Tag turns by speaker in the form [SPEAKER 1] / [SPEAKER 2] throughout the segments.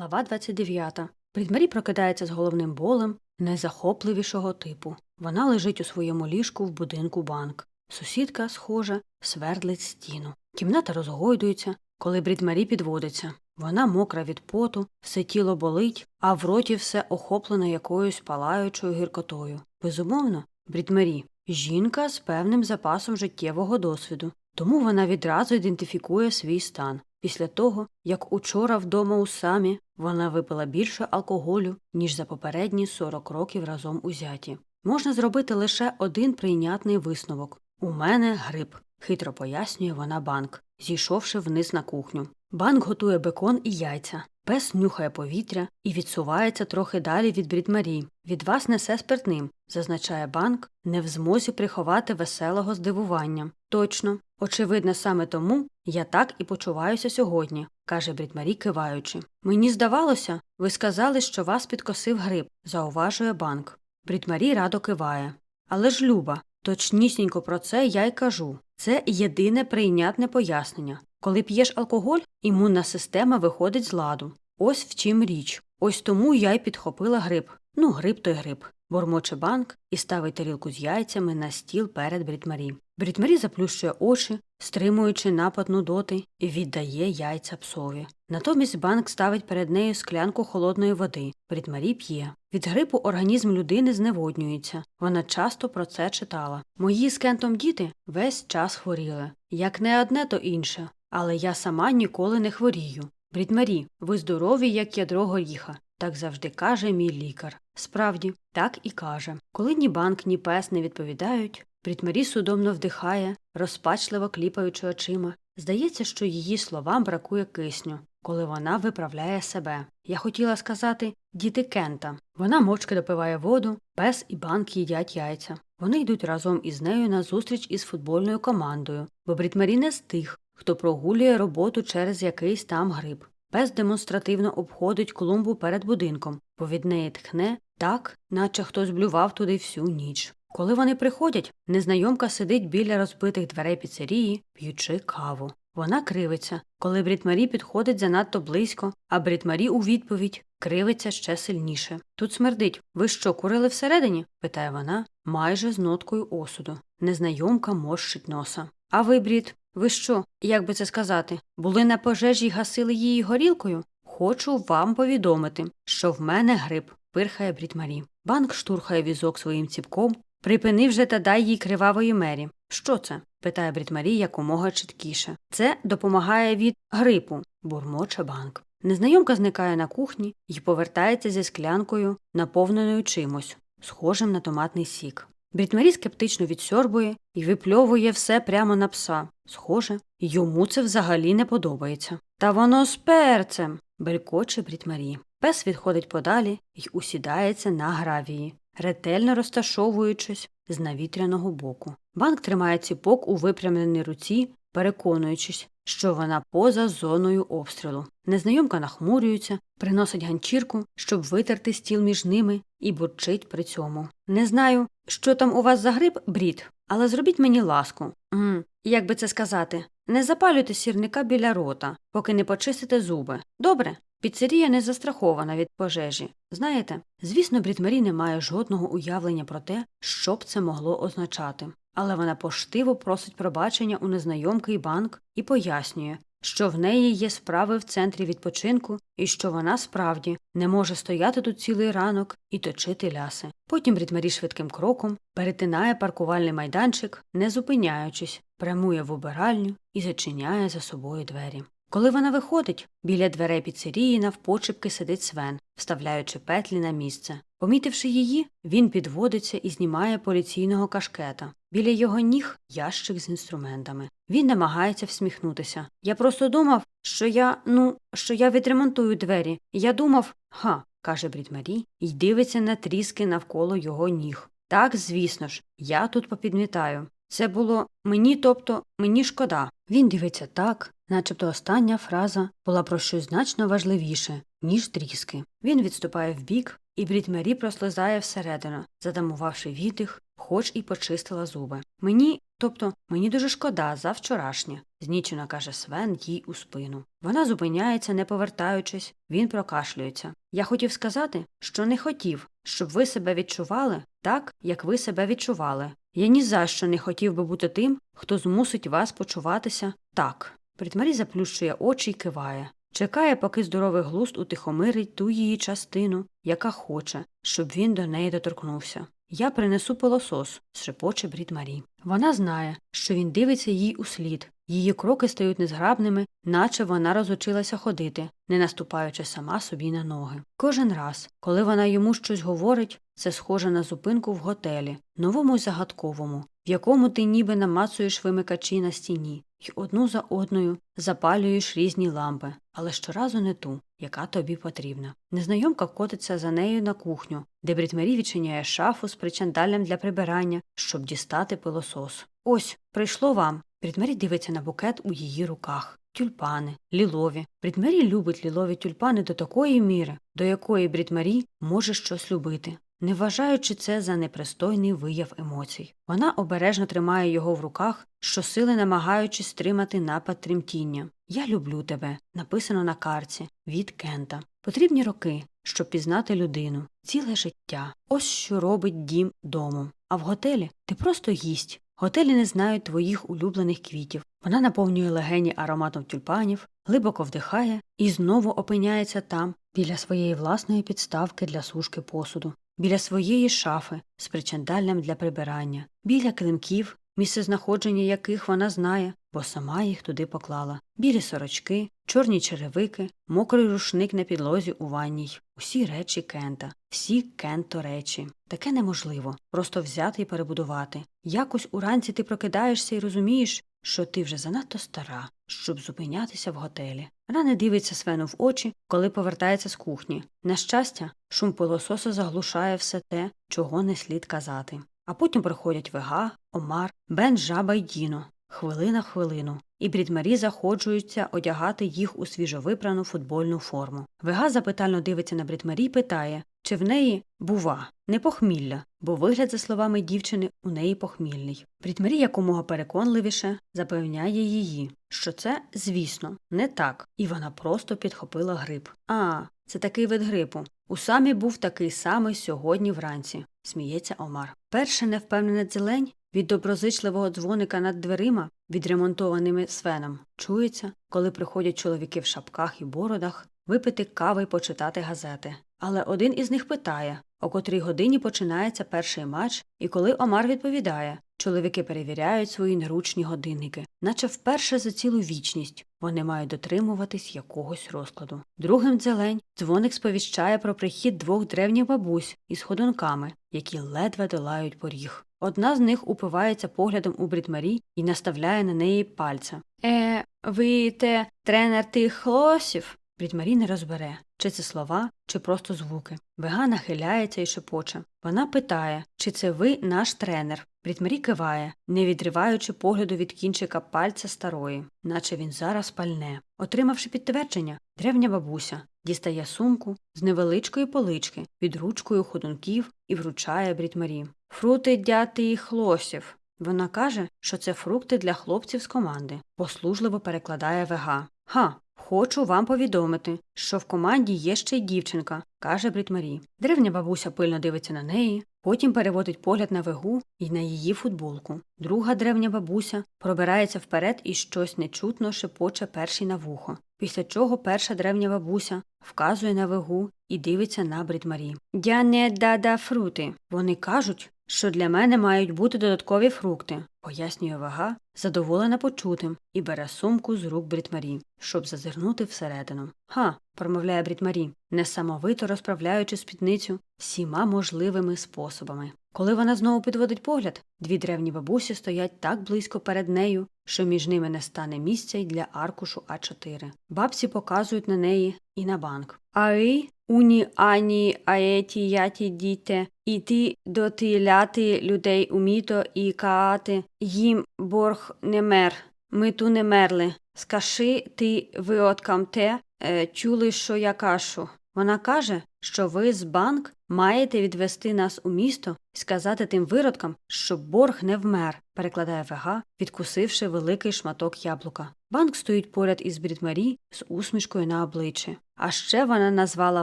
[SPEAKER 1] Глава 29. Брідмарі прокидається з головним болем найзахопливішого типу. Вона лежить у своєму ліжку в будинку банк. Сусідка, схоже, свердлить стіну. Кімната розгойдується, коли Брідмарі підводиться. Вона мокра від поту, все тіло болить, а в роті все охоплено якоюсь палаючою гіркотою. Безумовно, Брідмарі жінка з певним запасом життєвого досвіду, тому вона відразу ідентифікує свій стан. Після того, як учора вдома у самі вона випила більше алкоголю, ніж за попередні 40 років разом узяті. Можна зробити лише один прийнятний висновок у мене грип, хитро пояснює вона банк, зійшовши вниз на кухню. Банк готує бекон і яйця. Пес нюхає повітря і відсувається трохи далі від Брідмарі. Від вас несе спиртним, зазначає банк, не в змозі приховати веселого здивування. Точно, очевидно, саме тому я так і почуваюся сьогодні, каже Брідмарі, киваючи. Мені здавалося, ви сказали, що вас підкосив грип, зауважує банк. Брідмарі радо киває. Але ж Люба, точнісінько про це я й кажу. Це єдине прийнятне пояснення. Коли п'єш алкоголь, імунна система виходить з ладу. Ось в чим річ. Ось тому я й підхопила грип. Ну, грип то й грип. Бормоче банк і ставить тарілку з яйцями на стіл перед Брітмарі. Брітмарі заплющує очі, стримуючи напад нудоти, і віддає яйця псові. Натомість банк ставить перед нею склянку холодної води. Брітмарі п'є. Від грипу організм людини зневоднюється. Вона часто про це читала. Мої з Кентом діти весь час хворіли. Як не одне, то інше. Але я сама ніколи не хворію. Брітмарі, ви здорові, як ядро горіха. Так завжди каже мій лікар. Справді, так і каже. Коли ні банк, ні пес не відповідають, Брітмарі судомно вдихає, розпачливо кліпаючи очима. Здається, що її словам бракує кисню, коли вона виправляє себе. Я хотіла сказати діти Кента. Вона мовчки допиває воду, пес і банк їдять яйця. Вони йдуть разом із нею на зустріч із футбольною командою, бо Брітмарі не з тих, хто прогулює роботу через якийсь там гриб. Пес демонстративно обходить клумбу перед будинком, бо від неї тхне так, наче хтось блював туди всю ніч. Коли вони приходять, незнайомка сидить біля розбитих дверей піцерії, п'ючи каву. Вона кривиться, коли Брітмарі підходить занадто близько, а Брітмарі у відповідь кривиться ще сильніше. Тут смердить. Ви що, курили всередині? питає вона, майже з ноткою осуду. Незнайомка морщить носа. А ви, Брід, ви що, як би це сказати, були на пожежі й гасили її горілкою? Хочу вам повідомити, що в мене грип, пирхає Брітмарі. Банк штурхає візок своїм ціпком, припини вже та дай їй кривавої мері. Що це? питає Брітмарі якомога чіткіше. Це допомагає від грипу, бурмоче банк. Незнайомка зникає на кухні і повертається зі склянкою, наповненою чимось, схожим на томатний сік. Брітмарі скептично відсьорбує і випльовує все прямо на пса. Схоже, йому це взагалі не подобається. Та воно з перцем. белькоче Брітмарі. Пес відходить подалі і усідається на гравії, ретельно розташовуючись з навітряного боку. Банк тримає ціпок у випрямленій руці, переконуючись, що вона поза зоною обстрілу. Незнайомка нахмурюється, приносить ганчірку, щоб витерти стіл між ними, і бурчить при цьому. Не знаю, що там у вас за гриб, брід, але зробіть мені ласку. М, як би це сказати, не запалюйте сірника біля рота, поки не почистите зуби. Добре? Піцерія не застрахована від пожежі. Знаєте, звісно, Брітмарі не має жодного уявлення про те, що б це могло означати. Але вона поштиво просить пробачення у незнайомки й банк і пояснює, що в неї є справи в центрі відпочинку і що вона справді не може стояти тут цілий ранок і точити ляси. Потім Брітмарі швидким кроком перетинає паркувальний майданчик, не зупиняючись, прямує в убиральню і зачиняє за собою двері. Коли вона виходить, біля дверей піцерії навпочепки сидить Свен, вставляючи петлі на місце. Помітивши її, він підводиться і знімає поліційного кашкета. Біля його ніг ящик з інструментами. Він намагається всміхнутися. Я просто думав, що я, ну, що я відремонтую двері. Я думав, га, каже Брітмарі, і дивиться на тріски навколо його ніг. Так, звісно ж, я тут попідмітаю. Це було мені, тобто мені шкода. Він дивиться так, начебто остання фраза була про щось значно важливіше, ніж тріски. Він відступає вбік, і Брід прослизає всередину, затамувавши віддих, хоч і почистила зуби. Мені, тобто, мені дуже шкода за вчорашнє, знічено каже Свен їй у спину. Вона зупиняється, не повертаючись, він прокашлюється. Я хотів сказати, що не хотів, щоб ви себе відчували так, як ви себе відчували. Я ні за що не хотів би бути тим, хто змусить вас почуватися так. Притмарі заплющує очі й киває. Чекає, поки здоровий глузд утихомирить ту її частину, яка хоче, щоб він до неї доторкнувся. Я принесу пилосос, шепоче Брід Марі. Вона знає, що він дивиться їй у слід. Її кроки стають незграбними, наче вона розучилася ходити, не наступаючи сама собі на ноги. Кожен раз, коли вона йому щось говорить, це схоже на зупинку в готелі, новому й загадковому, в якому ти ніби намацуєш вимикачі на стіні, й одну за одною запалюєш різні лампи, але щоразу не ту, яка тобі потрібна. Незнайомка котиться за нею на кухню, де Брітмері відчиняє шафу з причандалем для прибирання, щоб дістати пилосос. Ось, прийшло вам. Брітмері дивиться на букет у її руках. Тюльпани, лілові. Брітмері любить лілові тюльпани до такої міри, до якої Брітмері може щось любити. Не вважаючи це за непристойний вияв емоцій. Вона обережно тримає його в руках, щосили намагаючись стримати напад тремтіння. Я люблю тебе, написано на карці від Кента. Потрібні роки, щоб пізнати людину, ціле життя. Ось що робить дім домом. А в готелі ти просто гість. Готелі не знають твоїх улюблених квітів. Вона наповнює легені ароматом тюльпанів, глибоко вдихає і знову опиняється там, біля своєї власної підставки для сушки посуду, біля своєї шафи з причандаллям для прибирання, біля килимків, місце знаходження яких вона знає, бо сама їх туди поклала, білі сорочки, чорні черевики, мокрий рушник на підлозі у ванній, усі речі Кента, всі Кенто речі. Таке неможливо просто взяти і перебудувати. Якось уранці ти прокидаєшся і розумієш, що ти вже занадто стара, щоб зупинятися в готелі. Вона не дивиться Свену в очі, коли повертається з кухні. На щастя, шум пилососа заглушає все те, чого не слід казати. А потім приходять Вега, Омар, Бен, Жаба й Діно. Хвилина хвилину. І Брідмарі заходжуються одягати їх у свіжовипрану футбольну форму. Вега запитально дивиться на Брідмарі і питає, чи в неї бува, не похмілля, бо вигляд, за словами дівчини, у неї похмільний. Брідмарі якомога переконливіше запевняє її, що це, звісно, не так, і вона просто підхопила грип. А, це такий вид грипу. У самі був такий самий сьогодні вранці, сміється Омар. Перше невпевнене дзелень від доброзичливого дзвоника над дверима, відремонтованими свеном, чується, коли приходять чоловіки в шапках і бородах, випити кави й почитати газети. Але один із них питає, о котрій годині починається перший матч, і коли Омар відповідає, чоловіки перевіряють свої неручні годинники, наче вперше за цілу вічність вони мають дотримуватись якогось розкладу. Другим дзелень дзвоник сповіщає про прихід двох древніх бабусь із ходунками, які ледве долають поріг. Одна з них упивається поглядом у Брідмарі і наставляє на неї пальця. Е, ви те тренер тих хлосів? Брідмарі не розбере, чи це слова, чи просто звуки. Вега нахиляється і шепоче. Вона питає, чи це ви наш тренер. Брідмарі киває, не відриваючи погляду від кінчика пальця старої, наче він зараз пальне. Отримавши підтвердження, древня бабуся дістає сумку з невеличкої полички під ручкою ходунків і вручає Брідмарі. Фрути дяти і хлосів. Вона каже, що це фрукти для хлопців з команди, послужливо перекладає вега. Ха, хочу вам повідомити, що в команді є ще й дівчинка, каже Брітмарі. Древня бабуся пильно дивиться на неї, потім переводить погляд на вегу і на її футболку. Друга древня бабуся пробирається вперед і щось нечутно шепоче першій на вухо. Після чого перша древня бабуся вказує на вегу і дивиться на Брітмарі. Я не дада фрути. Вони кажуть, що для мене мають бути додаткові фрукти, пояснює вага, задоволена почутим, і бере сумку з рук Брітмарі, щоб зазирнути всередину. Ха, промовляє Брітмарі, несамовито розправляючи спідницю всіма можливими способами. Коли вона знову підводить погляд, дві древні бабусі стоять так близько перед нею, що між ними не стане місця й для аркушу А4. Бабці показують на неї і на банк. Аї, уні ані аеті яті діте, іти дотиляти людей уміто і каати, їм борг не мер. Ми ту не мерли. Скаши ти виоткам те, е, чули, що я кашу. Вона каже, що ви з банк маєте відвести нас у місто і сказати тим виродкам, що борг не вмер, перекладає Вега, відкусивши великий шматок яблука. Банк стоїть поряд із Брітмарі з усмішкою на обличчі. А ще вона назвала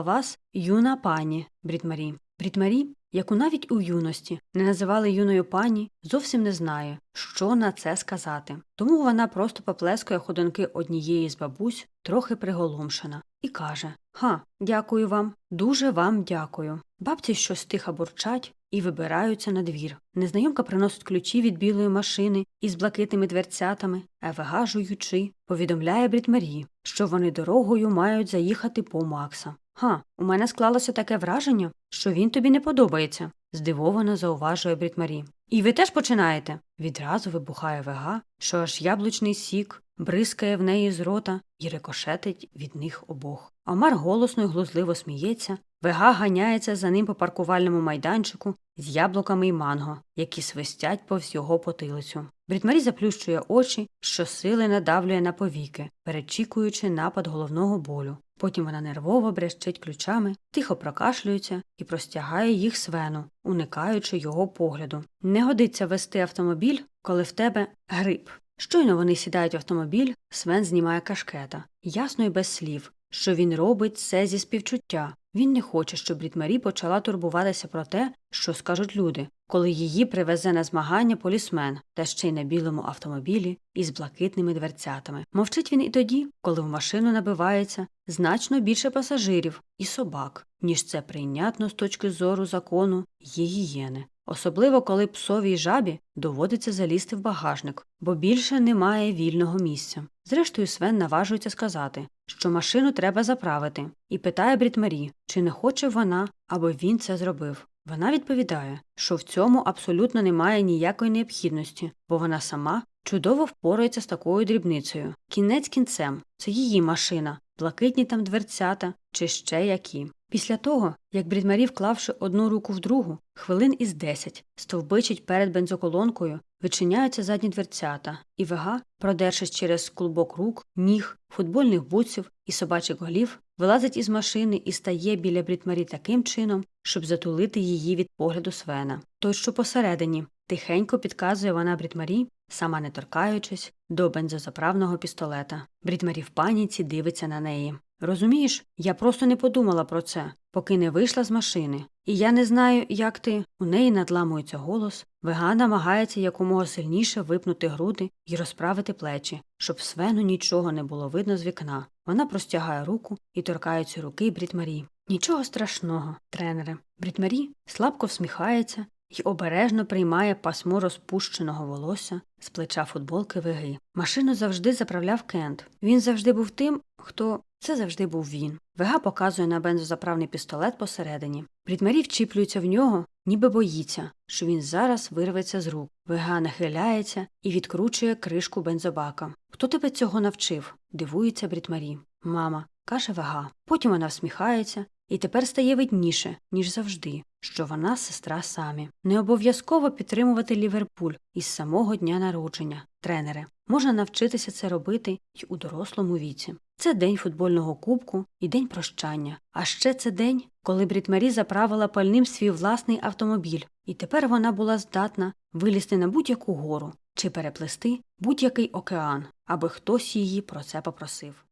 [SPEAKER 1] вас юна пані Брітмарі. Брітмарі, яку навіть у юності не називали юною пані, зовсім не знає, що на це сказати. Тому вона просто поплескує ходунки однієї з бабусь, трохи приголомшена, і каже Ха, дякую вам, дуже вам дякую. Бабці щось тихо бурчать і вибираються на двір. Незнайомка приносить ключі від білої машини із блакитними дверцятами, а Вега, жуючи, повідомляє Брітмарі, що вони дорогою мають заїхати по Макса. Ха, у мене склалося таке враження, що він тобі не подобається, здивовано зауважує Брітмарі. І ви теж починаєте? Відразу вибухає вега, що аж яблучний сік бризкає в неї з рота і рикошетить від них обох. Омар голосно й глузливо сміється, вега ганяється за ним по паркувальному майданчику з яблуками й манго, які свистять повз його потилицю. Брітмарі заплющує очі, щосили надавлює на повіки, перечікуючи напад головного болю. Потім вона нервово брещить ключами, тихо прокашлюється і простягає їх свену, уникаючи його погляду. Не годиться вести автомобіль, коли в тебе грип. Щойно вони сідають в автомобіль, Свен знімає кашкета, ясно й без слів, що він робить це зі співчуття. Він не хоче, щоб Брітмарі почала турбуватися про те, що скажуть люди, коли її привезе на змагання полісмен, та ще й на білому автомобілі із блакитними дверцятами. Мовчить він і тоді, коли в машину набивається значно більше пасажирів і собак, ніж це прийнятно з точки зору закону є гієни. Особливо, коли псовій жабі доводиться залізти в багажник, бо більше немає вільного місця. Зрештою, Свен наважується сказати, що машину треба заправити, і питає Брітмарі, чи не хоче вона, аби він це зробив. Вона відповідає, що в цьому абсолютно немає ніякої необхідності, бо вона сама чудово впорається з такою дрібницею. Кінець кінцем це її машина, блакитні там дверцята чи ще які. Після того, як Брідмарі, вклавши одну руку в другу, хвилин із десять, стовбичить перед бензоколонкою, вичиняються задні дверцята, і вега, продершись через клубок рук, ніг, футбольних буців і собачих голів, вилазить із машини і стає біля Брітмарі таким чином, щоб затулити її від погляду Свена. Той, що посередині, тихенько підказує вона Брітмарі, сама не торкаючись, до бензозаправного пістолета. Брітмарі в паніці дивиться на неї. Розумієш, я просто не подумала про це, поки не вийшла з машини. І я не знаю, як ти. У неї надламується голос. Вега намагається якомога сильніше випнути груди і розправити плечі, щоб Свену нічого не було видно з вікна. Вона простягає руку і торкається руки Брітмарі. Нічого страшного, тренере. Брітмарі слабко всміхається і обережно приймає пасмо розпущеного волосся з плеча футболки веги. Машину завжди заправляв Кент. Він завжди був тим, хто це завжди був він. Вега показує на бензозаправний пістолет посередині. Брітмарі вчіплюється в нього, ніби боїться, що він зараз вирветься з рук. Вега нахиляється і відкручує кришку бензобака. Хто тебе цього навчив? дивується Брітмарі. Мама, каже Вега. Потім вона всміхається і тепер стає видніше, ніж завжди, що вона сестра самі. Не обов'язково підтримувати Ліверпуль із самого дня народження, тренере. Можна навчитися це робити й у дорослому віці. Це день футбольного кубку і день прощання. А ще це день, коли Брітмарі заправила пальним свій власний автомобіль, і тепер вона була здатна вилізти на будь-яку гору чи переплести будь-який океан, аби хтось її про це попросив.